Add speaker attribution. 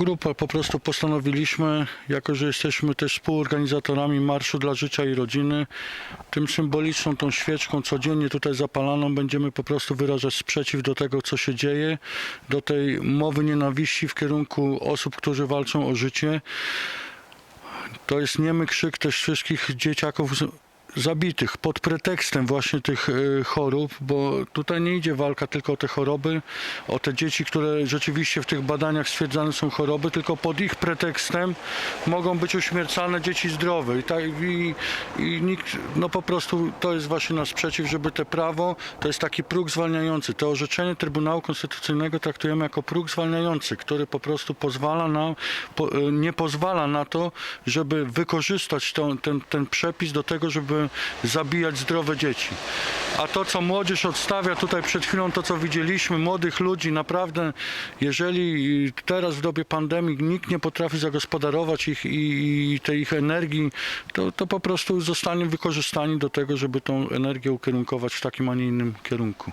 Speaker 1: grupa po prostu postanowiliśmy, jako że jesteśmy też współorganizatorami Marszu dla Życia i Rodziny, tym symboliczną tą świeczką codziennie tutaj zapalaną będziemy po prostu wyrażać sprzeciw do tego, co się dzieje, do tej mowy nienawiści w kierunku osób, którzy walczą o życie. To jest niemy krzyk też wszystkich dzieciaków zabitych pod pretekstem właśnie tych e, chorób, bo tutaj nie idzie walka tylko o te choroby, o te dzieci, które rzeczywiście w tych badaniach stwierdzane są choroby, tylko pod ich pretekstem mogą być uśmiercane dzieci zdrowe i, tak, i, i nikt, no po prostu to jest właśnie nasz sprzeciw, żeby te prawo, to jest taki próg zwalniający. To orzeczenie Trybunału Konstytucyjnego traktujemy jako próg zwalniający, który po prostu pozwala na, po, e, nie pozwala na to, żeby wykorzystać to, ten, ten przepis do tego, żeby zabijać zdrowe dzieci. A to, co młodzież odstawia tutaj przed chwilą, to co widzieliśmy, młodych ludzi, naprawdę, jeżeli teraz w dobie pandemii nikt nie potrafi zagospodarować ich i, i tej ich energii, to, to po prostu zostanie wykorzystani do tego, żeby tą energię ukierunkować w takim, a nie innym kierunku.